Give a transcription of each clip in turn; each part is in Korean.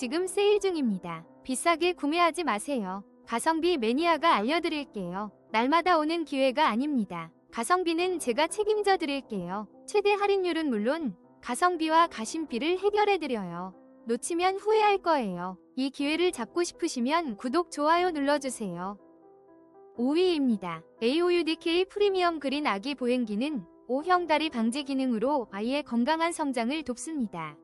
지금 세일 중입니다. 비싸게 구매하지 마세요. 가성비 매니아가 알려드릴게요. 날마다 오는 기회가 아닙니다. 가성비는 제가 책임져 드릴게요. 최대 할인율은 물론 가성비와 가심비를 해결해 드려요. 놓치면 후회할 거예요. 이 기회를 잡고 싶으시면 구독, 좋아요 눌러주세요. 5위입니다. AOUDK 프리미엄 그린 아기 보행기는 O형 다리 방지 기능으로 아이의 건강한 성장을 돕습니다.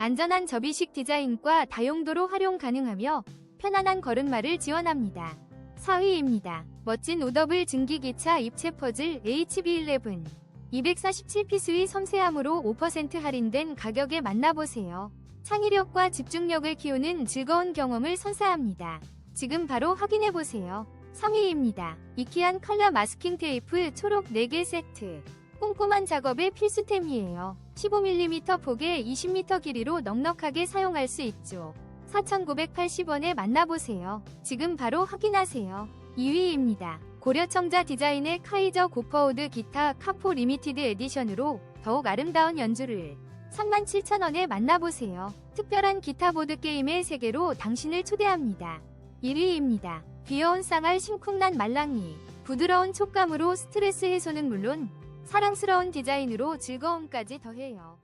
안전한 접이식 디자인과 다용도로 활용 가능하며 편안한 걸음마를 지원합니다. 4위입니다. 멋진 오더블 증기기차 입체 퍼즐 HB11 247피스의 섬세함으로 5% 할인된 가격에 만나보세요. 창의력과 집중력을 키우는 즐거운 경험을 선사합니다. 지금 바로 확인해보세요. 3위입니다. 이키안 컬러 마스킹 테이프 초록 4개 세트. 꼼꼼한 작업의 필수템이에요. 15mm 폭에 20m 길이로 넉넉하게 사용할 수 있죠. 4,980원에 만나보세요. 지금 바로 확인하세요. 2위입니다. 고려청자 디자인의 카이저 고퍼우드 기타 카포 리미티드 에디션으로 더욱 아름다운 연주를 37,000원에 만나보세요. 특별한 기타 보드 게임의 세계로 당신을 초대합니다. 1위입니다. 귀여운 쌍알 심쿵난 말랑이. 부드러운 촉감으로 스트레스 해소는 물론 사랑스러운 디자인으로 즐거움까지 더해요.